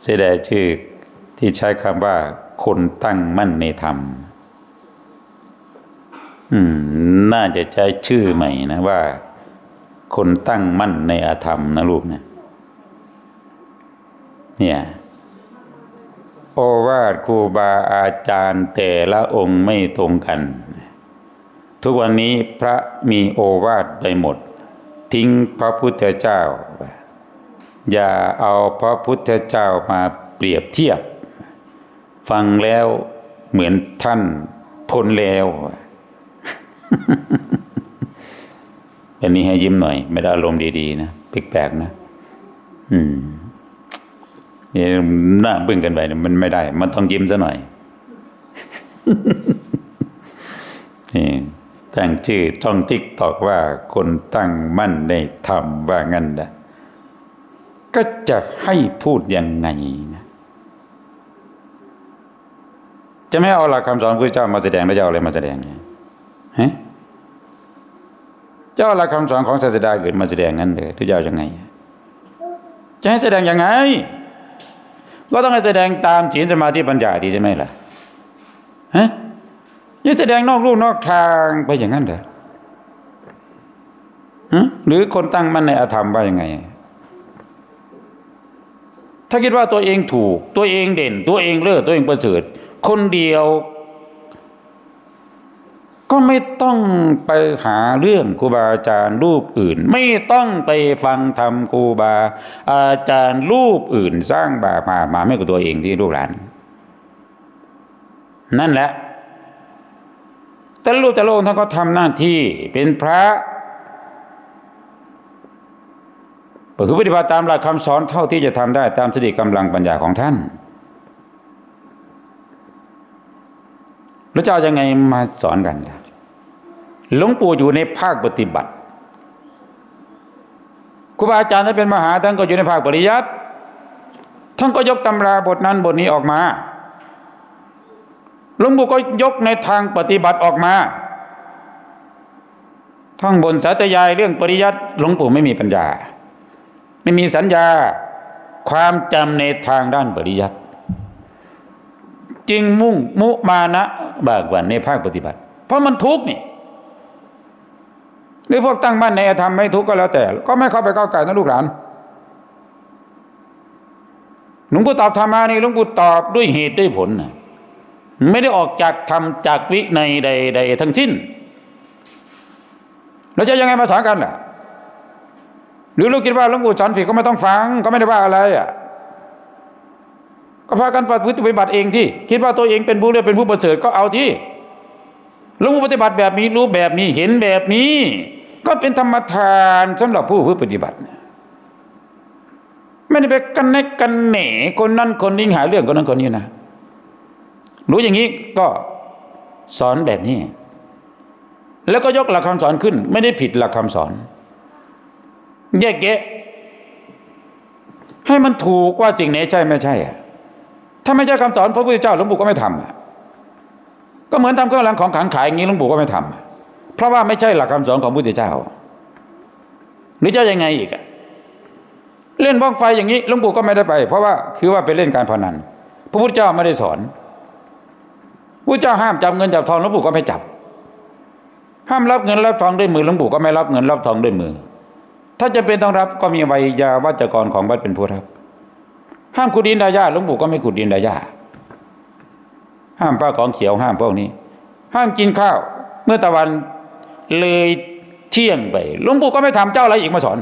เสียดายชื่อที่ใช้คำว่า คนตั้งมั่นในธรรม อืม น่าจะใช้ชื่อใหม่นะว่า คนตั้งมั่นในอาธรรมนะลูกนะเนี่ยโอวาทครูบาอาจารย์แต่ละองค์ไม่ตรงกัน ทุกวันนี้พระมีโอวาทไปหมด ทิ้งพระพุทธเจ้า อย่าเอาพระพุทธเจ้ามาเปรียบเทียบ ฟังแล้วเหมือนท่านพ้นแล้ว อันนี้ให้ยิ้มหน่อย ไม่ได้อารมณ์ดีๆนะแปลกๆนะ อืมนี่หน้าบึ้งกันไปมันไม่ได้ มันต้องยิ้มซะหน่อยนี่ตั้งชื่อช่องติ๊กตอกว่าคนตั้งมั่นในธรรมว่างั้นนะ ก็จะให้พูดยังไงนะจะไม่เอาหลักคำสอนพระเจ้ามาแสดงแล้วจะเอาอะไรมาแสดงเนี่ยฮะจะเอาหลักคำสอนของศาสดาอื่นมาแสดงงั้นเลยหรือจะเอายังไง จะให้แสดงยังไง ก็ต้องให้แสดงตามศีลสมาธิปัญญาดีใช่ไหมล่ะฮะจะแสดงนอกรูนอกทางไปอย่างนั้นเหรอหรือคนตั้งมั่นในอธรรมว่ายังไง ถ้าคิดว่าตัวเองถูก ตัวเองเด่น ตัวเองเลิศตัวเองประเสริฐคนเดียว ก็ไม่ต้องไปหาเรื่องครูบาอาจารย์รูปอื่น ไม่ต้องไปฟังธรรมครูบา อาจารย์รูปอื่น สร้างบาปมามาไม่กับตัวเองที่ลูกหลาน นั่นแหละแต่ลูกแต่โละองค์ท่านก็ทำหน้าที่เป็นพระ ก็คือปฏิบัติตามหลักคำสอนเท่าที่จะทำได้ตามสติกำลังปัญญาของท่านแล้วจะเอายังไงมาสอนกันล่ะหลวงปู่อยู่ในภาคปฏิบัติครูบาอาจารย์ท่านเป็นมหาท่านก็อยู่ในภาคปริยัติท่านก็ยกตำราบทนั้นบทนี้ออกมาหลวงปู่ก็ยกในทางปฏิบัติออกมาท่องบนสาธยายเรื่องปริยัติหลวงปู่ไม่มีปัญญา ไม่มีสัญญาความจำในทางด้านปริยัติจึงมุ่งมุมานะบากบันในภาคปฏิบัติ เพราะมันทุกข์นี่หรือพวกตั้งมั่นในธรรมไม่ทุกข์ก็แล้วแต่ ก็ไม่เข้าไปก้าวไก่นะลูกหลานหลวงปู่ตอบธรรมานี่หลวงปู่ตอบด้วยเหตุด้วยผลนะไม่ได้ออกจากธรรมจากวิในใด ๆ ทั้งสิ้นเราจะยังไงมาสอนกันล่ะ หรือเราคิดว่าหลวงปู่สอนผิดก็ไม่ต้องฟังก็ไม่ได้ว่าอะไรอะก็พากันปฏิบัติเองที่ คิดว่าตัวเองเป็นผู้เลือกเป็นผู้ประเสริฐก็เอาที่หลวงปู่ปฏิบัติแบบนี้รู้แบบนี้เห็นแบบนี้ ก็เป็นธรรมทานสำหรับผู้ผู้ปฏิบัติไม่ได้ไปกันแนกันแหนคนนั้นคนนี้หาเรื่องคนนั้นคนนี้นะรู้อย่างนี้ก็สอนแบบนี้ แล้วก็ยกหลักคำสอนขึ้น ไม่ได้ผิดหลักคำสอน แยกแยะให้มันถูกว่าสิ่งไหนใช่ไม่ใช่อะถ้าไม่ใช่คำสอนพระพุทธเจ้าหลวงปู่ก็ไม่ทำอะก็เหมือนทำเครื่องรางของขังขายอย่างนี้หลวงปู่ก็ไม่ทำเพราะว่าไม่ใช่หลักคำสอนของพระพุทธเจ้าหรือจะยังไงอีกอะเล่นบ้องไฟอย่างนี้หลวงปู่ก็ไม่ได้ไป เพราะว่าคือว่าไปเล่นการพนัน พระพุทธเจ้าไม่ได้สอนพระเจ้าห้ามจับเงินจับทองหลวงปู่ก็ไม่จับ ห้ามรับเงินรับทองด้วยมือหลวงปู่ก็ไม่รับเงินรับทองด้วยมือ ถ้าจะเป็นต้องรับก็มีใบยาวัจกรของวัดเป็นผู้รับ ห้ามขุดดินดายาหลวงปู่ก็ไม่ขุดดินดายาห้ามป้าของเขียวห้ามพวกนี้ ห้ามกินข้าว เมื่อตะวันเลยเที่ยงไปหลวงปู่ก็ไม่ทำเจ้าอะไรอีกมาสอน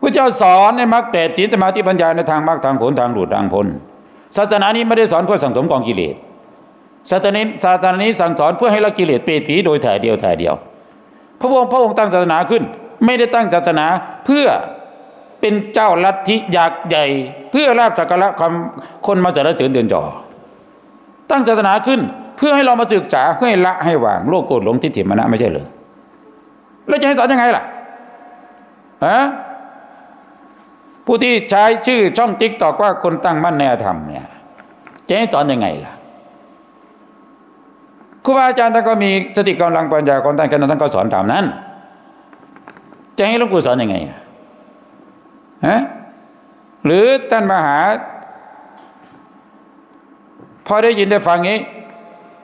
พระเจ้าสอนในมรรคแปดศีลสมาธิปัญญาในทางมรรคทางผลทางหลุดทางพ้นศาสนานี้ไม่ได้สอนเพื่อสังสมกองกิเลสศาสนานี้ศาสนานี้สั่งสอนเพื่อให้ละกิเลสเปรตผีโดยถ่ายเดียวถ่ายเดียว พระองค์พระองค์ตั้งศาสนาขึ้น ไม่ได้ตั้งศาสนาเพื่อเป็นเจ้าลัทธิอยากใหญ่ เพื่อลาบสักการะคำคนมาสรรเสริญเดือนจอ ตั้งศาสนาขึ้นเพื่อให้เรามาศึกษาเพื่อให้ละให้วางโลกโกรธหลงทิฏฐิมรณะไม่ใช่เหรอแล้วจะให้สอนยังไงล่ะฮะผู้ที่ใช้ชื่อช่องติ๊กตอกว่าคนตั้งมั่นในธรรมเนี่ยจะให้สอนยังไงล่ะ รูบาอาจารย์ท่านก็มีสติกำลังปัญญาของท่านแค่นั้นท่านก็สอนตามนั้น จะให้หลวงปู่สอนยังไงฮะหรือท่านมหา พอได้ยินได้ฟังนี้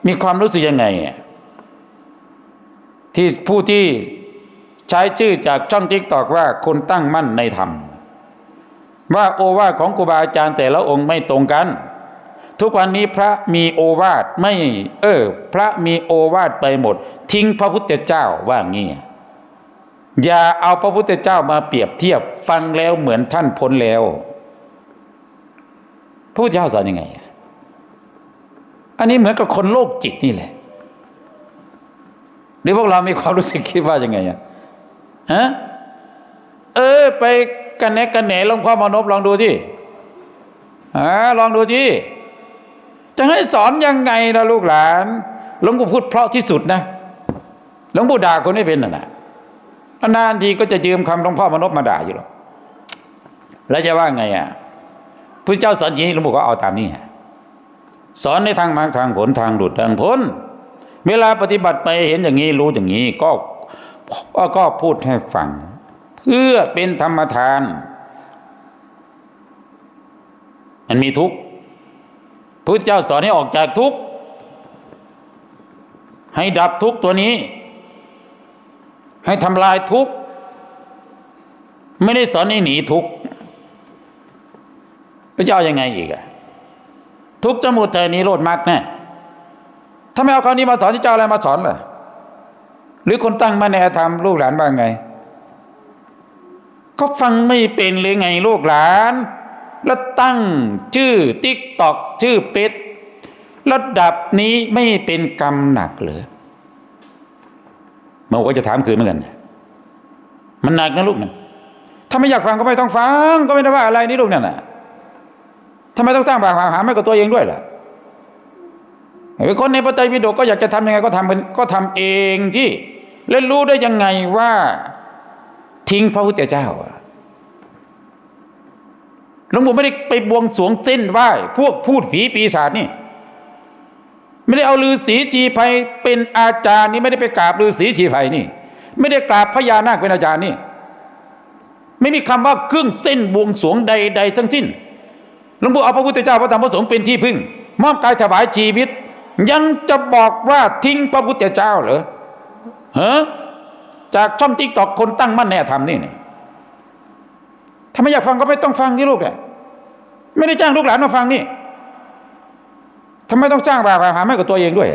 มีความรู้สึกยังไง ที่ผู้ที่ใช้ชื่อจากช่องทิกตอกว่าคนตั้งมั่นในธรรม ว่าโอวาของครูบาอาจารย์แต่ละองค์ไม่ตรงกัน ทุกวันนี้พระมีโอวาทไม่ เออ พระมีโอวาทไปหมด ทิ้งพระพุทธเจ้าว่างี้อย่าเอาพระพุทธเจ้ามาเปรียบเทียบฟังแล้วเหมือนท่านพ้นแล้ว พระพุทธเจ้าสอนยังไง อันนี้เหมือนกับคนโลกจิตนี่แหละหรือพวกเรามีความรู้สึกคิดว่ายังไงอะฮะเออ ไปกันแนกกันแหนหลวงพ่อมานพลองดูสิอ่าลองดูสิ จะให้สอนยังไงนะลูกหลานหลวงปู่พูดเพราะที่สุดนะหลวงปู่ด่าคนไม่เป็นน่ะนะนานทีก็จะยืมคำหลวงพ่อมนพมาด่าอยู่หรอกแล้วจะว่าไงอะพระเจ้าสอนอย่างนี้หลวงปู่ก็เอาตามนี้สอนในทางมรรคทางผลทางหลุดทางพ้นเวลาปฏิบัติไปเห็นอย่างนี้รู้อย่างนี้ก็ก็พูดให้ฟัง เพื่อเป็นธรรมทาน มันมีทุกข์ พระพุทธเจ้าสอนให้ออกจากทุกข์ให้ดับทุกข์ตัวนี้ ให้ทำลายทุกข์ไม่ได้สอนให้หนีทุกข์พระเจ้ายังไงอีกอะทุกข์สมุทัยนี้โลดมากแน่ถ้าไม่เอาคำนี้มาสอนที่เจ้าอะไรมาสอนล่ะ หรือคนตั้งมาในธรรมลูกหลานว่าไง ก็ฟังไม่เป็นเลยไงลูกหลาน แล้วตั้งชื่อติ๊กตอกชื่อเฟซระดับนี้ไม่เป็นกรรมหนักเหรอมันก็จะถามคืนเหมือนกัน มันหนักนะลูกนะถ้าไม่อยากฟังก็ไม่ต้องฟัง ก็ไม่ได้ว่าอะไรนี่ลูกนั่นน่ะทำไมต้องสร้างบาปหาไม่กับตัวเองด้วยล่ะคนในพระไตรปิฎกก็อยากจะทำยังไงก็ทำเป็นก็ทำเองที่แล้วรู้ได้ยังไงว่า ทิ้งพระพุทธเจ้าอะ ลวงปู่ไม่ได้ไปบวงสรวงเส้นไหว้พวกพูดผีปีศาจนี่ไม่ได้เอาลือศีชีไพรเป็นอาจารย์นี่ไม่ได้ไปกราบลือศีชีไพรนี่ ไม่ได้กราบพญานาคเป็นอาจารย์นี่ ไม่มีคำว่าเครื่องเส้นบวงสรวงใด ๆ ทั้งสิ้นหลวงปู่เอาพระพุทธเจ้าพระธรรมพระสงฆ์เป็นที่พึ่ง มอบกายถวายชีวิต ยังจะบอกว่าทิ้งพระพุทธเจ้าเหรอฮะจากช่องติ๊กตอกคนตั้งมั่นในธรรมนี่นี่ ถ้าไม่อยากฟังก็ไม่ต้องฟังที่ลูกเนี่ยไม่ได้จ้างลูกหลานมาฟังนี่ทำไมต้องจ้างบาปหาไม่กับตัวเองด้วย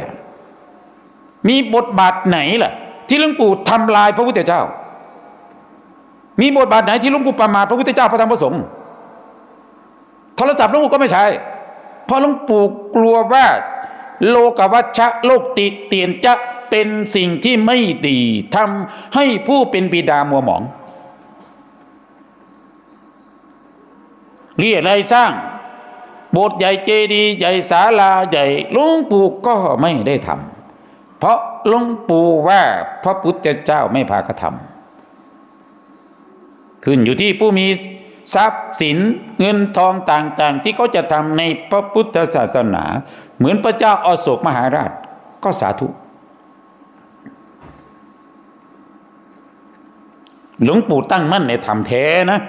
มีบทบาทไหนล่ะ ที่หลวงปู่ทำลายพระพุทธเจ้า มีบทบาทไหนที่หลวงปู่ประมาทพระพุทธเจ้าพระธรรมพระสงฆ์โทรศัพท์หลวงปู่ก็ไม่ใช่เพราะหลวงปู่กลัวว่าโลกวัชชะโลกติเตียนจะเป็นสิ่งที่ไม่ดีทำให้ผู้เป็นบิดามัวหมอง เรียอะไรสร้าง โบสถ์ใหญ่เจดีย์ใหญ่ศาลาใหญ่หลวงปู่ก็ไม่ได้ทำเพราะหลวงปู่ว่าพระพุทธเจ้าไม่พากระทำขึ้นอยู่ที่ผู้มีทรัพย์สินเงินทองต่างๆ ที่เขาจะทำในพระพุทธศาสนา เหมือนพระเจ้าอโศกมหาราชก็สาธุหลวงปู่ตั้งมั่นในธรรมแท้นะ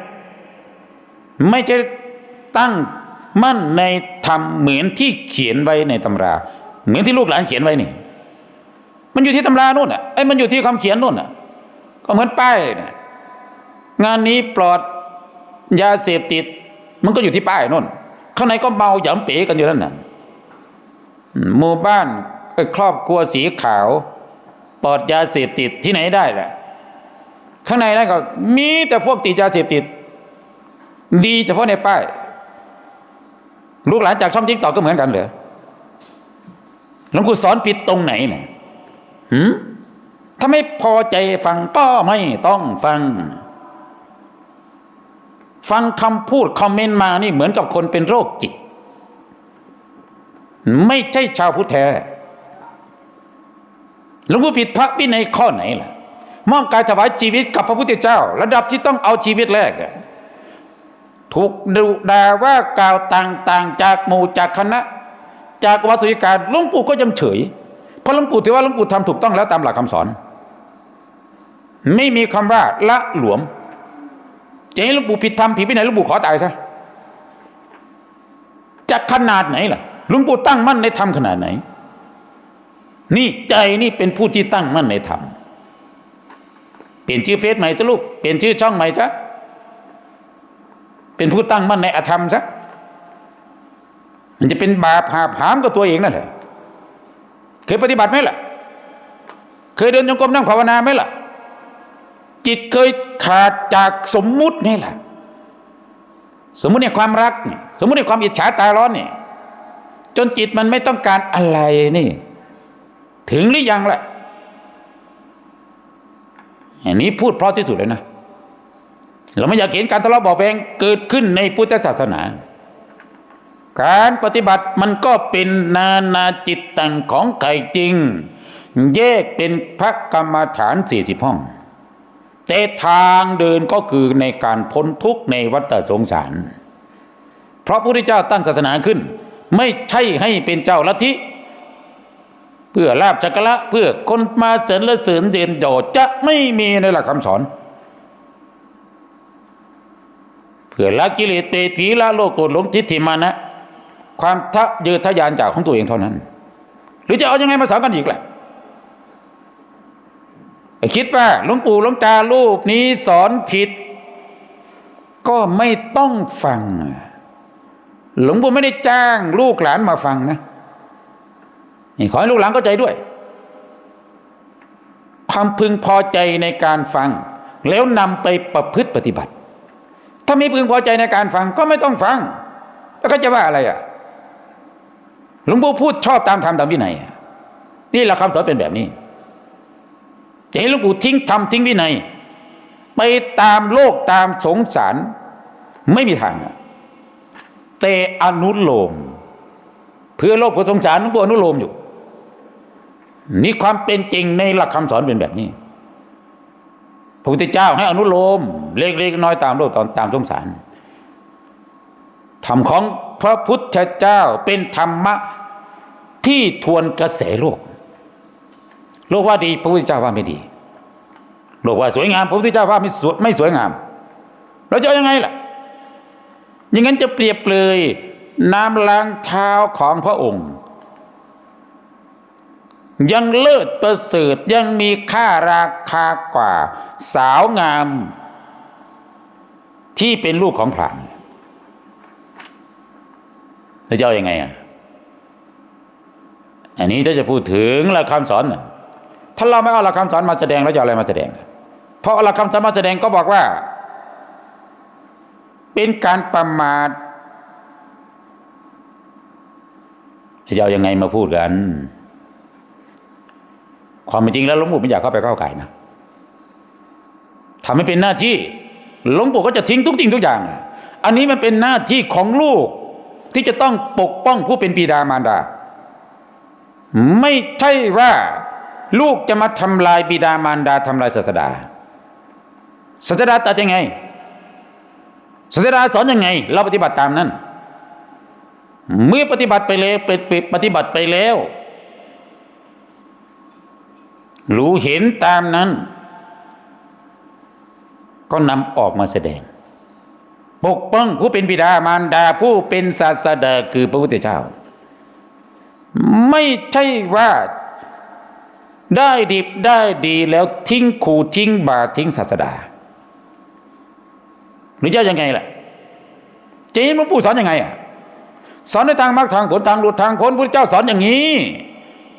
ไม่ใช่ ตั้งมั่นในธรรมเหมือนที่เขียนไว้ในตำรา เหมือนที่ลูกหลานเขียนไว้นี่ มันอยู่ที่ตำราโน่นอะไอ้มันอยู่ที่คำเขียนโน่นอะ ก็เหมือนป้ายเนี่ยงานนี้ปลอดยาเสพติด มันก็อยู่ที่ป้ายโน่น ข้างในก็เมาหยำเป๋กันอยู่นั่นน่ะหมู่บ้านครอบครัวสีขาว ปลอดยาเสพติดที่ไหนได้ล่ะ ข้างในนั้นก็มีแต่พวกติดยาเสพติด ดีเฉพาะในป้าย ลูกหลานจากช่องทิกตอกก็เหมือนกันเหรอหลวงปู่สอนผิดตรงไหนเนี่ยหืมถ้าไม่พอใจฟังก็ไม่ต้องฟัง ฟังคำพูดคอมเมนต์มานี่เหมือนกับคนเป็นโรคจิต ไม่ใช่ชาวพุทธแท้หลวงปู่ผิดพระวินัยข้อไหนล่ะมอบกายถวายชีวิตกับพระพุทธเจ้า ระดับที่ต้องเอาชีวิตแรกอะ ถูกดุด่าว่ากล่าวต่างๆ จากหมู่จากคณะ จากวัดสุริการหลวงปู่ก็ยังเฉย เพราะหลวงปู่ถือว่าหลวงปู่ทำถูกต้องแล้วตามหลักคำสอน ไม่มีคำว่าละหลวมจะให้หลวงปู่ผิดทำผิดไปไหนหลวงปู่ขอตายซะจะขนาดไหนล่ะหลุงปู่ตั้งมั่นในธรรมขนาดไหน นี่ใจนี่เป็นผู้ที่ตั้งมั่นในธรรมเปลี่ยนชื่อเฟซใหม่ซะลูกเปลี่ยนชื่อช่องใหม่ซะ เป็นผู้ตั้งมั่นในอธรรมซะมันจะเป็นบาปหาผามกับตัวเองนั่นแหละเคยปฏิบัติไหมล่ะ เคยเดินจงกรมนั่งภาวนาไหมล่ะ จิตเคยขาดจากสมมุตินี่แหละสมมุติในความรัก สมมุติในความอิจฉาตาร้อนนี่จนจิตมันไม่ต้องการอะไรนี่ ถึงหรือยังล่ะอันนี้พูดเพราะที่สุดเลยนะ เราไม่อยากเห็นการทะเลาะเบาแวงเกิดขึ้นในพุทธศาสนา การปฏิบัติมันก็เป็นนานาจิตตังของไข่จริง แยกเป็นพระกรรมฐานสี่สิบห้อง แต่ทางเดินก็คือในการพ้นทุกข์ในวัฏสงสาร เพราะพระพุทธเจ้าตั้งศาสนาขึ้น ไม่ใช่ให้เป็นเจ้าลัทธิเพื่อลาบจักระเพื่อคนมาเสริญและเสริญเด่นโดจะไม่มีในหลักคำสอน เพื่อละกิเลสเตถีละโลกโกรธหลงทิฏฐิมานะ ความทะเยอทะยานจากของตัวเองเท่านั้น หรือจะเอายังไงมาสอนกันอีกล่ะคิดว่าหลวงปู่หลวงตารูปนี้สอนผิด ก็ไม่ต้องฟัง หลวงปู่ไม่ได้จ้างลูกหลานมาฟังนะนี่ขอให้ลูกหลานเข้าใจด้วย ความพึงพอใจในการฟัง แล้วนำไปประพฤติปฏิบัติ ถ้าไม่พึงพอใจในการฟังก็ไม่ต้องฟัง แล้วก็จะว่าอะไรอะหลวงปู่พูดชอบตามธรรมตามวินัยนี่หลักคำสอนเป็นแบบนี้จะให้หลวงปู่ทิ้งธรรมทิ้งวินัย ไปตามโลกตามสงสารไม่มีทางแต่อนุโลม เพื่อโลกเพื่อสงสารหลวงปู่อนุโลมอยู่นี่ความเป็นจริงในหลักคำสอนเป็นแบบนี้ พระพุทธเจ้าให้อนุโลม เล็กๆน้อยตามโลกตามตามสงสารธรรมของพระพุทธเจ้าเป็นธรรมะที่ทวนกระแสโลก โลกว่าดี พระพุทธเจ้าว่าไม่ดี โลกว่าสวยงาม พระพุทธเจ้าว่าไม่สวยไม่สวยงาม เราจะเอายังไงล่ะอย่างนั้นจะเปรียบเลยน้ำล้างเท้าของพระองค์ ยังเลิศประเสริฐยังมีค่าราคากว่า สาวงาม ที่เป็นลูกของพรามแล้วจะเอาอยัางไงอะอันนี้ถ้าจะพูดถึงหลักคำสอนถ้าเราไม่เอาหลักคำสอนมาแสดงแล้วจะอาอะไรมาแสดง เพราะหลักคำสอนมาแสดงก็บอกว่า เป็นการประมาทจะเอาอยัางไงมาพูดกัน ความเป็นจริงแล้วหลวงปู่ไม่อยากเข้าไปก้าวไก่นะทำให้เป็นหน้าที่หลวงปู่ก็จะทิ้งทุกสิ่งทุกอย่าง อันนี้มันเป็นหน้าที่ของลูกที่จะต้องปกป้องผู้เป็นบิดามารดา ไม่ใช่ว่าลูกจะมาทำลายบิดามารดาทำลายศาสดาศาสดาตัดยังไงศาสดาสอนยังไง เราปฏิบัติตามนั้น เมื่อปฏิบัติไปแล้วปฏิบัติไปแล้ว รู้เห็นตามนั้น ก็นำออกมาแสดง ปกป้องผู้เป็นบิดามารดาผู้เป็นศาสดาคือพระพุทธเจ้า ไม่ใช่ว่าได้ดิบได้ดีแล้วทิ้งขู่ทิ้งบาทิ้งศาสดาหรือจะยังไงล่ะจะเห็นหลวงปู่สอนยังไงอะสอนในทางมรรคทางผลทางหลุดทางพ้นพระเจ้าสอนอย่างนี้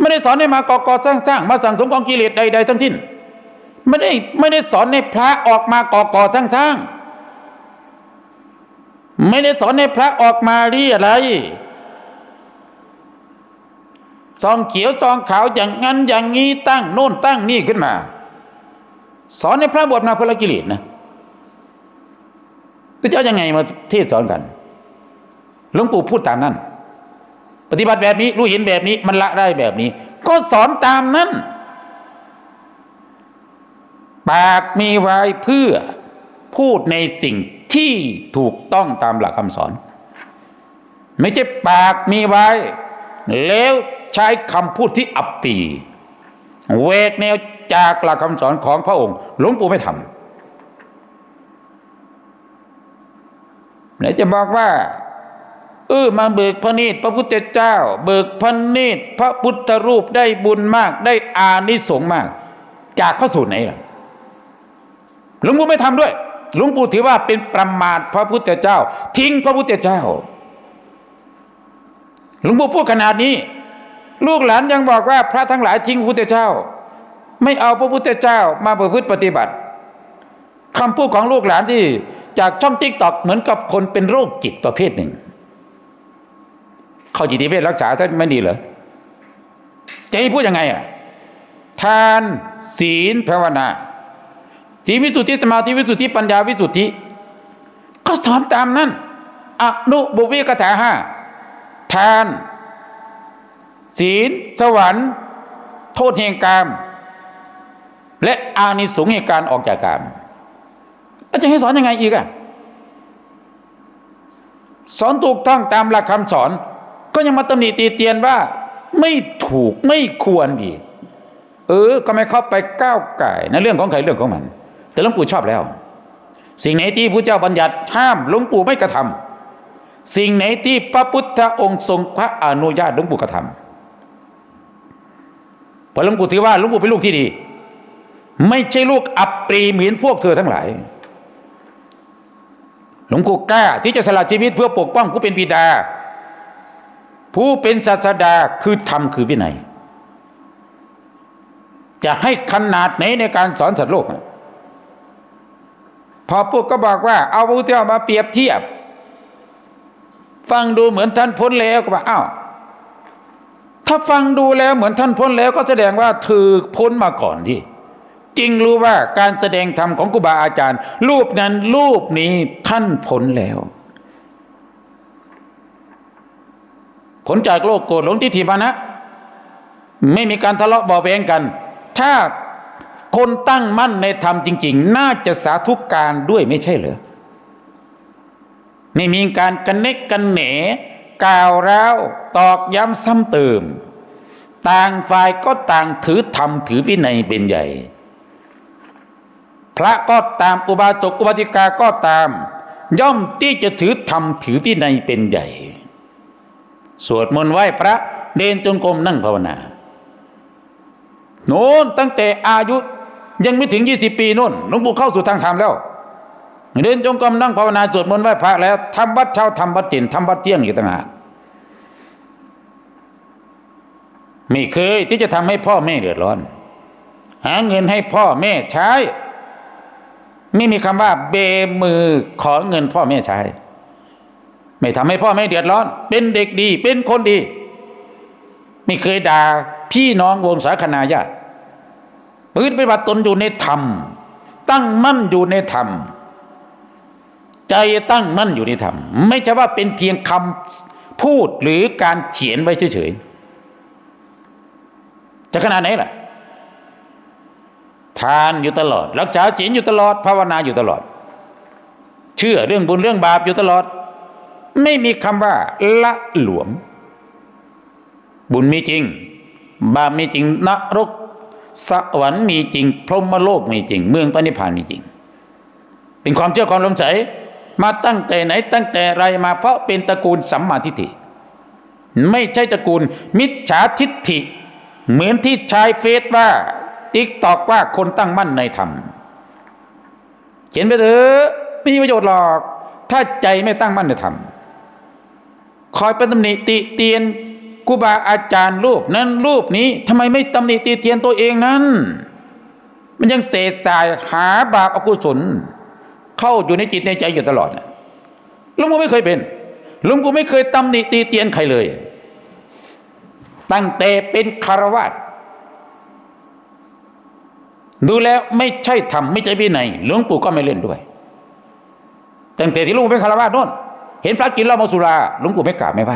ไม่ได้สอนให้มากอกอสร้างสร้างมาสั่งสมกองกิเลสใด ๆ ทั้งสิ้นไม่ได้ไม่ได้สอนในพระออกมากอกอสร้างสร้างไม่ได้สอนในพระออกมารีอะไรซองเขียวซองขาวอย่างนั้นอย่างนี้ตั้งโน่นตั้งนี่ขึ้นมา สอนในพระบทมาพละกิเลสนะพระเจ้ายังไงมาเทศสอนกันหลวงปู่พูดตามนั้น ปฏิบัติแบบนี้ รู้เห็นแบบนี้ มันละได้แบบนี้ ก็สอนตามนั้น ปากมีไว้เพื่อพูดในสิ่งที่ถูกต้องตามหลักคำสอน ไม่ใช่ปากมีไว้ แล้วใช้คำพูดที่อับปี เวกแนวจากหลักคำสอนของพระองค์หลวงปู่ไม่ทำไหนจะบอกว่า ออมาเบิกพระเนตรพระพุทธเจ้า เบิกพระเนตรพระพุทธรูปได้บุญมาก ได้อานิสงส์มาก จากพระสูตรไหนล่ะหลวงปู่ไม่ทำด้วย หลวงปู่ถือว่าเป็นประมาทพระพุทธเจ้า ทิ้งพระพุทธเจ้า หลวงปู่พูดขนาดนี้ ลูกหลานยังบอกว่าพระทั้งหลายทิ้งพระพุทธเจ้า ไม่เอาพระพุทธเจ้ามาประพฤติปฏิบัติคำพูดของลูกหลานที่จากช่องติ๊กตอกเหมือนกับคนเป็นโรคจิตประเภทหนึ่ง เข้าจิตเวชรักษาท่านไม่ดีเหรอจะให้พูดยังไงอะทานศีลภาวนาศีลวิสุทธิสมาธิวิสุทธิปัญญาวิสุทธิก็สอนตามนั้นอนุบุวิกถาห้าทาน ศีลสวรรค์ โทษแห่งกรรมและอานิสงส์แห่งการออกจากกรรมจะให้สอนยังไงอีกอะสอนถูกต้องตามหลักคำสอน ก็ยังมาตำหนิตีเตียนว่า ไม่ถูกไม่ควรดีกเออ ก็ไม่เข้าไปก้าวไก่ในเรื่องของใครเรื่องของมัน แต่หลวงปู่ชอบแล้ว สิ่งไหนที่พระเจ้าบัญญัติห้ามหลวงปู่ไม่กระทำสิ่งไหนที่พระพุทธองค์ทรงพระอนุญาตหลวงปู่กระทำเพราะหลวงปู่ถือว่าหลวงปู่เป็นลูกที่ดี ไม่ใช่ลูกอับปรีเหมือนพวกเธอทั้งหลายหลวงปู่กล้าที่จะสละชีวิตเพื่อปกป้องผู้เป็นบิดา ผู้เป็นศาสดาคือธรรมคือวินัย จะให้ขนาดไหนในการสอนสัตว์โลก พอพวกก็บอกว่า เอาพระพุทธเจ้ามาเปรียบเทียบ ฟังดูเหมือนท่านพ้นแล้วก็บอกอ้าวถ้าฟังดูแล้วเหมือนท่านพ้นแล้วก็แสดงว่าเธอพ้นมาก่อนที่จริงรู้ว่าการแสดงธรรมของครูบาอาจารย์ รูปนั้นรูปนี้ท่านพ้นแล้ว ผลจากโลกโกรธหลงทิฏฐิมานะ ไม่มีการทะเลาะเบาแวงกัน ถ้าคนตั้งมั่นในธรรมจริง ๆ น่าจะสาธุการด้วยไม่ใช่เหรอไม่มีการกันเนกกันเหนกล่าวร้าวตอกย้ำซ้ำเติม ต่างฝ่ายก็ต่างถือธรรมถือวินัยเป็นใหญ่ พระก็ตามอุบาสกอุบาสิกาก็ตาม ย่อมที่จะถือธรรมถือวินัยเป็นใหญ่ สวดมนต์ไหว้พระเดินจงกรมนั่งภาวนาโน้นตั้งแต่อายุยังไม่ถึงยี่สิบปีโน่นหลวงปู่เข้าสู่ทางธรรมแล้ว เดินจงกรมนั่งภาวนาสวดมนต์ไหว้พระแล้วทำวัดเช้าทำวัดเย็นทำวัดเที่ยงอยู่ต่างหากไม่เคยที่จะทำให้พ่อแม่เดือดร้อน หาเงินให้พ่อแม่ใช้ ไม่มีคำว่าเบมือขอเงินพ่อแม่ใช้ ไม่ทำให้พ่อแม่เดือดร้อน เป็นเด็กดี เป็นคนดี ไม่เคยด่าพี่น้องวงสาคนาญาติปืนปฏิบัติตนอยู่ในธรรม ตั้งมั่นอยู่ในธรรม ใจตั้งมั่นอยู่ในธรรม ไม่ใช่ว่าเป็นเพียงคำพูดหรือการเขียนไว้เฉยๆจะขนาดไหนล่ะ ทานอยู่ตลอด รักษาศีลอยู่ตลอด ภาวนาอยู่ตลอด เชื่อเรื่องบุญเรื่องบาปอยู่ตลอด ไม่มีคำว่าละหลวม บุญมีจริง บาปมีจริงนรกสวรรค์มีจริง พรหมโลกมีจริง เมืองปณิพานมีจริง เป็นความเชื่อความลมใสมาตั้งแต่ไหนตั้งแต่ไรมาเพราะเป็นตระกูลสัมมาทิฏฐิ ไม่ใช่ตระกูลมิจฉาทิฏฐิ เหมือนที่ชายเฟซว่าติ๊กตอกว่าคนตั้งมั่นในธรรมเขียนไปเถอะไม่มีประโยชน์หรอก ถ้าใจไม่ตั้งมั่นในธรรม คอยเป็นตำหนิติเตียนครูบาอาจารย์รูปนั้นรูปนี้ทำไมไม่ตำหนิตีเตียนตัวเองนั้น มันยังเสษายหาบาปอกุศล เข้าอยู่ในจิตในใจอยู่ตลอดลุงปู่ไม่เคยเป็นลุงปู่ไม่เคยตำหนิตีเตียนใครเลย ตั้งแต่เป็นคารวาสดูแล้วไม่ใช่ธรรมไม่ใช่วินัยหลวงปู่ก็ไม่เล่นด้วย ตั้งแต่ที่ลุงเป็นคารวาสโน่น เห็นพระกินเหล้าเมาสุราหลวงปู่ไม่กราบไม่ไหว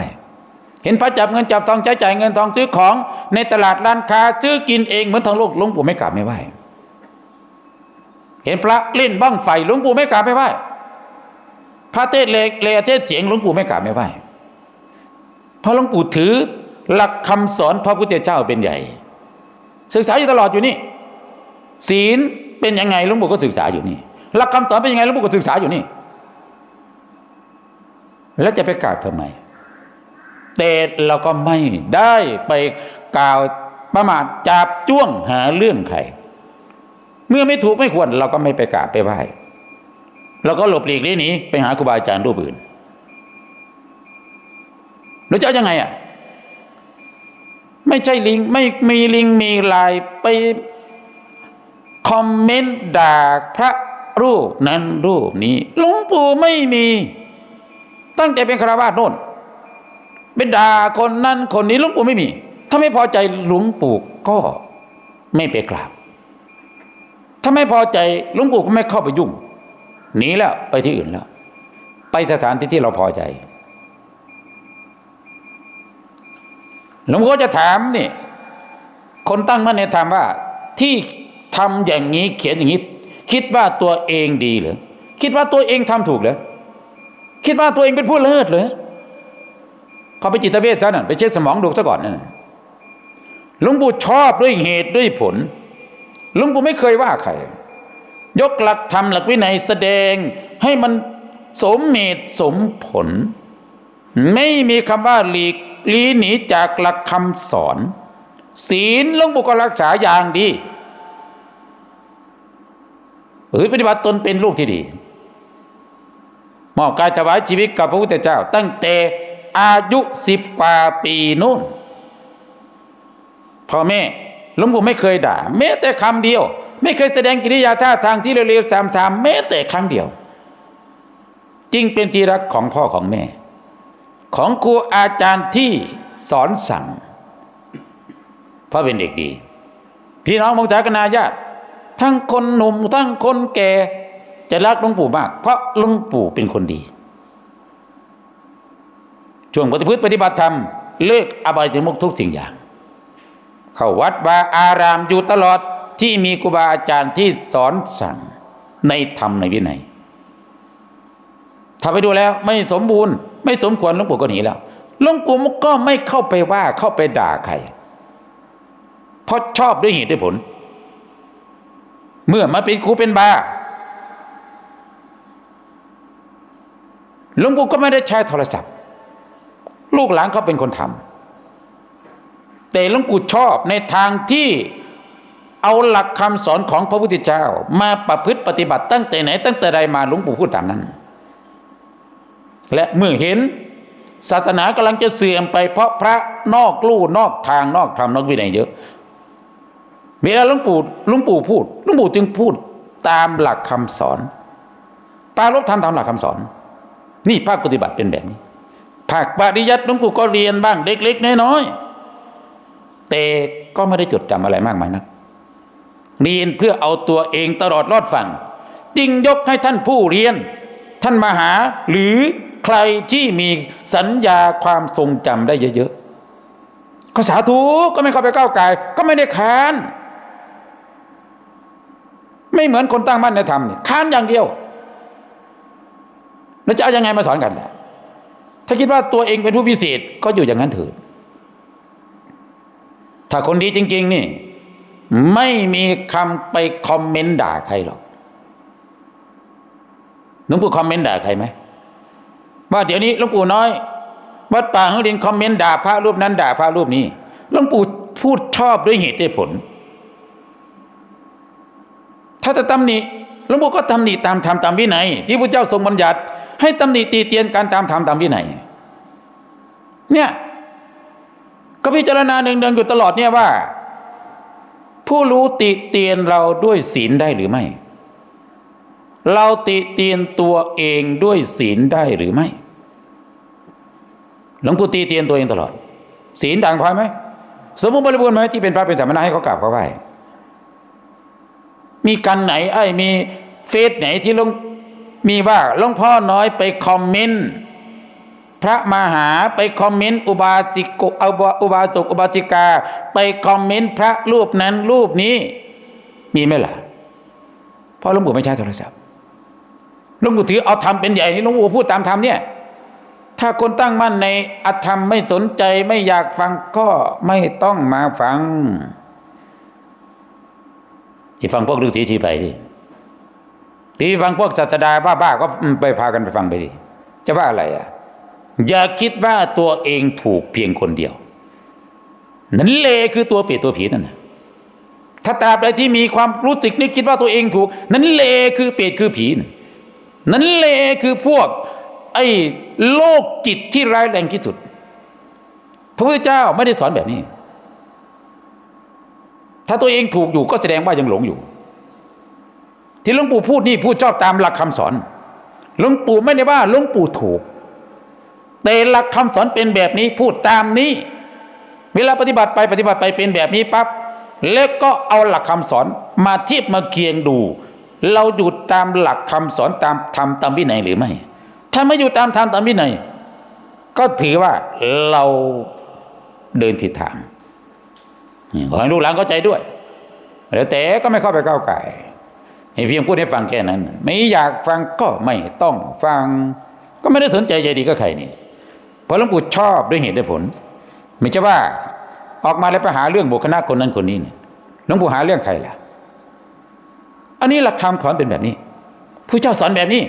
เห็นพระจับเงินจับทองใช้จ่ายเงินทองซื้อของในตลาดร้านค้าซื้อกินเองเหมือนทางโลกหลวงปู่ไม่กราบไม่ไหวเห็นพระเล่นบ้างไฟหลวงปู่ไม่กราบไม่ไหวพระเทศเลเลเทศเสียงหลวงปู่ไม่กราบไม่ไหวเพราะหลวงปู่ถือหลักคำสอนพระพุทธเจ้าเป็นใหญ่ ศึกษาอยู่ตลอดอยู่นี่ ศีลเป็นยังไงหลวงปู่ก็ศึกษาอยู่นี่ หลักคำสอนเป็นยังไงหลวงปู่ก็ศึกษาอยู่นี่ แล้วจะไปกราบทำไม แต่เราก็ไม่ได้ไปกล่าวประมาทจับจ้วงหาเรื่องใครเมื่อไม่ถูกไม่ควรเราก็ไม่ไปกราบไปไหว้เราก็หลบหลีกเลี่ยงหนีไปหาครูบาอาจารย์รูปอื่นเราจะเอายังไงอะ ไม่ใช่ลิงไม่มีลิงมีลายไปคอมเมนต์ด่าพระรูปนั้นรูปนี้หลวงปู่ไม่มี ตั้งแต่เป็นคารวาสโน่นไปด่าคนนั้นคนนี้หลวงปู่ไม่มี ถ้าไม่พอใจหลวงปู่ก็ไม่ไปกราบ ถ้าไม่พอใจหลวงปู่ก็ไม่เข้าไปยุ่งหนีแล้วไปที่อื่นแล้ว ไปสถานที่ที่เราพอใจหลวงพ่อจะถามนี่คนตั้งมั่นในธรรมว่า ที่ทำอย่างนี้เขียนอย่างนี้ คิดว่าตัวเองดีหรือคิดว่าตัวเองทำถูกหรือ คิดว่าตัวเองเป็นผู้เลิศเหรอเขาไปจิตเวชซะนั่นไปเช็คสมองดูซะก่อนนั่นหลวงปู่ชอบด้วยเหตุด้วยผลหลวงปู่ไม่เคยว่าใคร ยกหลักธรรมหลักวินัยแสดงให้มันสมเหตุสมผล ไม่มีคำว่าหลีกลีหนีจากหลักคำสอน ศีลหลวงปู่ก็รักษาอย่างดีเฮ้ยปฏิบัติตนเป็นลูกที่ดี มอบกายถวายชีวิตกับพระพุทธเจ้า ตั้งแต่อายุสิบกว่าปีนู่นพ่อแม่หลวงปู่ไม่เคยด่าแม้แต่คำเดียว ไม่เคยแสดงกิริยาท่าทางที่เร็วๆสามๆแม้แต่ครั้งเดียว จึงเป็นที่รักของพ่อของแม่ ของครูอาจารย์ที่สอนสั่งเพราะเป็นเด็กดี พี่น้องมงจากนาญาติทั้งคนหนุ่มทั้งคนแก่ จะรักหลวงปู่มาก เพราะหลวงปู่เป็นคนดี ช่วงปฏิพฤติปฏิบัติธรรมเลิกอบายมุกทุกสิ่งอย่าง เข้าวัดวาอารามอยู่ตลอดที่มีครูบาอาจารย์ที่สอนสั่งในธรรมในวินัยถ้าไปดูแล้วไม่สมบูรณ์ ไม่สมควรหลวงปู่ก็หนีแล้วหลวงปู่ก็ไม่เข้าไปว่าเข้าไปด่าใครเพราะชอบด้วยเหตุด้วยผล เมื่อมาเป็นครูเป็นบา หลวงปู่ก็ไม่ได้ใช้โทรศัพท์ ลูกหลานเขาเป็นคนทำแต่หลวงปู่ชอบในทางที่เอาหลักคำสอนของพระพุทธเจ้า มาประพฤติปฏิบัติตั้งแต่ไหน ตั้งแต่ใดมาหลวงปู่พูดตามนั้น และเมื่อเห็นศาสนากำลังจะเสื่อมไปเพราะพระนอกลู่นอกทางนอกธรรมนอกวินัยเยอะเวลาหลวงปู่หลวงปู่พูดหลวงปู่จึงพูดตามหลักคำสอนปารลบทำตามหลักคำสอน นี่ภาคปฏิบัติเป็นแบบนี้ ภาคปริยัติหลวงปู่ก็เรียนบ้างเล็กๆน้อยๆแต่ก็ไม่ได้จดจำอะไรมากมายนักเรียนเพื่อเอาตัวเองตลอดรอดฟังจึงยกให้ท่านผู้เรียน ท่านมหาหรือใครที่มีสัญญาความทรงจำได้เยอะๆก็สาธุก็ไม่เข้าไปก้าวไกลก็ไม่ได้ค้าน ไม่เหมือนคนตั้งมั่นในธรรมนี่ค้านอย่างเดียว แล้วจะเอาอยังไงมาสอนกันล่ะถ้าคิดว่าตัวเองเป็นผู้พิเศษก็อยู่อย่างนั้นเถิดถ้าคนดีจริง ๆ นี่ ไม่มีคำไปคอมเมนต์ด่าใครหรอกหลวงปู่คอมเมนต์ด่าใครไหมว่าเดี๋ยวนี้หลวงปู่น้อย วัดป่าหังดินคอมเมนต์ด่าพระรูปนั้น ด่าพระรูปนี้หลวงปู่พูดชอบด้วยเหตุด้วยผล ถ้าจะตำหนิหลวงปู่ก็ตำหนิตามธรรมตามวินัยที่พระเจ้าทรงบัญญัติ ให้ตำหนิตีเตียนการตามธรรมตามวินัยเนี่ยก็พิจารณาเนืองๆอยู่ตลอดเนี่ยว่า ผู้รู้ติเตียนเราด้วยศีลได้หรือไม่ เราติเตียนตัวเองด้วยศีลได้หรือไม่หลวงปู่ตีเตียนตัวเองตลอด ศีลด่างพร้อยไหมสมมุติบริบูรณ์ไหมที่เป็นพระเป็นสามเณรให้เขากราบเขาไหว้มีกันไหนไอ้มีเฟซไหนที่หลวง มีว่าหลวงพ่อน้อยไปคอมเมนต์พระมหาไปคอมเมนต์อุบาสิกอุบาอุบาสกอุบาสิกา ไปคอมเมนต์พระรูปนั้นรูปนี้ มีไหมล่ะเพราะหลวงปู่ไม่ใช้โทรศัพท์หลวงปู่ถือเอาธรรมเป็นใหญ่นี่หลวงปู่พูดตามธรรมเนี่ย ถ้าคนตั้งมั่นในอธรรมไม่สนใจไม่อยากฟังก็ไม่ต้องมาฟังที่ฟังพวกฤาษีชีไปดิ ที่ฟังพวกศาสดาบ้าๆก็ไปพากันไปฟังไปดิจะว่าอะไรอะ อย่าคิดว่าตัวเองถูกเพียงคนเดียว นั่นเลคือตัวเปรตตัวผีนั่นนะถ้าตราบใดที่มีความรู้สึกนึกคิดว่าตัวเองถูก นั้นเลคือเปรตคือผีนั้นเลคือพวก ไอ้โลกจิตที่ร้ายแรงที่สุด พระพุทธเจ้าไม่ได้สอนแบบนี้ ถ้าตัวเองถูกอยู่ก็แสดงว่ายังหลงอยู่ ที่หลวงปู่พูดนี่พูดชอบตามหลักคำสอนหลวงปู่ไม่ได้ว่าหลวงปู่ถูก แต่หลักคำสอนเป็นแบบนี้พูดตามนี้ เวลาปฏิบัติไปปฏิบัติไปเป็นแบบนี้ปั๊บแล้วก็เอาหลักคำสอนมาเทียบมาเคียงดู เราอยู่ตามหลักคำสอนตามธรรมตามวินัยหรือไม่ ถ้าไม่อยู่ตามธรรมตามวินัยก็ถือว่าเราเดินผิดทางขอให้ลูกหลานเข้าใจด้วย แล้วแต่ก็ไม่เข้าไปก้าวไก่ ให้เพียงพูดให้ฟังแค่นั้น ไม่อยากฟังก็ไม่ต้องฟัง ก็ไม่ได้สนใจใจดีก็ใครนี่เพราะหลวงปู่ชอบด้วยเหตุด้วยผล ไม่ใช่ว่าออกมาแล้วไปหาเรื่องบุคคลคนนั้นคนนี้เนี่ยหลวงปู่หาเรื่องใครล่ะ อันนี้หลักธรรมสอนเป็นแบบนี้ ผู้เจ้าสอนแบบนี้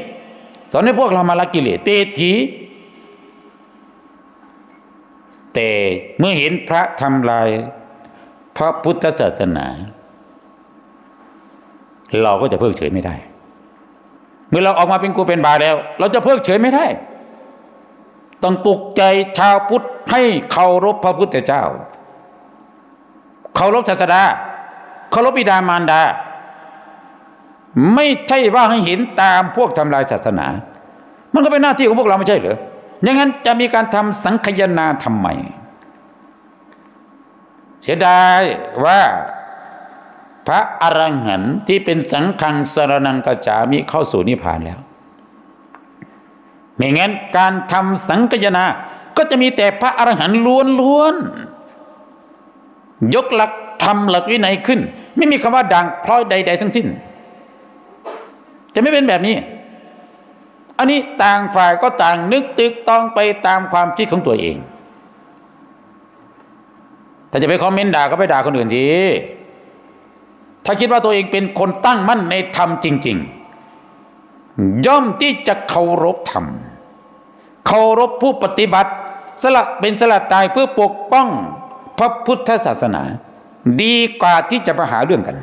สอนให้พวกเรามาละกิเลสเตผีแต่เมื่อเห็นพระทำลายพระพุทธศาสนา เราก็จะเพิกเฉยไม่ได้ เมื่อเราออกมาเป็นกูเป็นบาแล้ว เราจะเพิกเฉยไม่ได้ ต้องปลุกใจชาวพุทธให้เคารพพระพุทธเจ้า เคารพศาสดา เคารพบิดามารดา ไม่ใช่ว่าให้เห็นตามพวกทำลายศาสนา มันก็เป็นหน้าที่ของพวกเราไม่ใช่เหรออย่างนั้นจะมีการทำสังคยนาทำไมเสียดายว่า พระอรหันต์ที่เป็นสังฆังสรนังกจามิเข้าสู่นิพพานแล้ว ไม่งั้นการทำสังคยนา ก็จะมีแต่พระอรหันต์ล้วนๆยกหลักทำหลักวินัยขึ้น ไม่มีคำว่าด่างพร้อยใด ๆ ทั้งสิ้น จะไม่เป็นแบบนี้ อันนี้ต่างฝ่ายก็ต่างนึกตึกต้องไปตามความคิดของตัวเอง ถ้าจะไปคอมเมนต์ด่าก็ไปด่าคนอื่นที ถ้าคิดว่าตัวเองเป็นคนตั้งมั่นในธรรมจริง ๆ ย่อมที่จะเคารพธรรม เคารพผู้ปฏิบัติ สละเป็นสละตายเพื่อปกป้องพระพุทธศาสนา ดีกว่าที่จะมาหาเรื่องกัน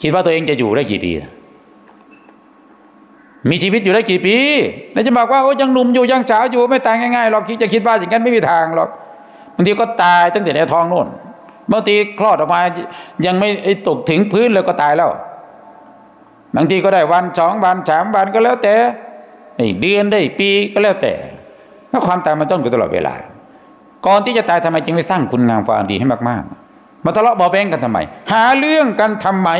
คิดว่าตัวเองจะอยู่ได้กี่ปีมีชีวิตอยู่ได้กี่ปีแล้วจะบอกว่าโอ้ยังหนุ่มอยู่ยังสาวอยู่ไม่ตายง่ายๆหรอกคิดจะคิดว่าอย่างนั้นไม่มีทางหรอกบางทีก็ตายตั้งแต่ในท้องโน่น บางทีคลอดออกมายังไม่ตกถึงพื้นเลยก็ตายแล้ว บางทีก็ได้วันสองวันสามวันก็แล้วแต่เดือนได้ปีก็แล้วแต่ถ้าความตายมันต้องอยู่ตลอดเวลา ก่อนที่จะตายทำไมจึงไม่สร้างคุณงามความดีให้มากๆ มาทะเลาะเบาแบงกันทำไม หาเรื่องกันทำไม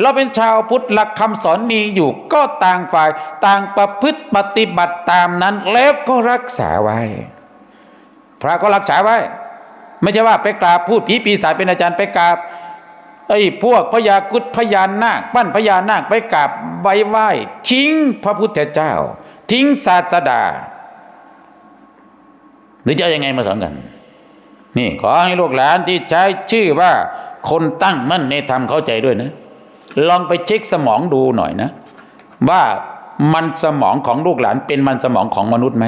เราเป็นชาวพุทธหลักคำสอนมีอยู่ก็ต่างฝ่าย ต่างประพฤติปฏิบัติตามนั้น แล้วก็รักษาไว้ พระก็รักษาไว้ ไม่ใช่ว่าไปกราบพูดผีปีศาจเป็นอาจารย์ไปกราบไอ้พวกพญากุดพญานาคปั้นพญานาคไปกราบไว้ไหว้ทิ้งพระพุทธเจ้า ทิ้งศาสดา หรือจะยังไงมาสอนกัน นี่ขอให้ลูกหลานที่ใช้ชื่อว่าคนตั้งมั่นในธรรมเข้าใจด้วยนะ ลองไปเช็คสมองดูหน่อยนะ ว่ามันสมองของลูกหลานเป็นมันสมองของมนุษย์ไหม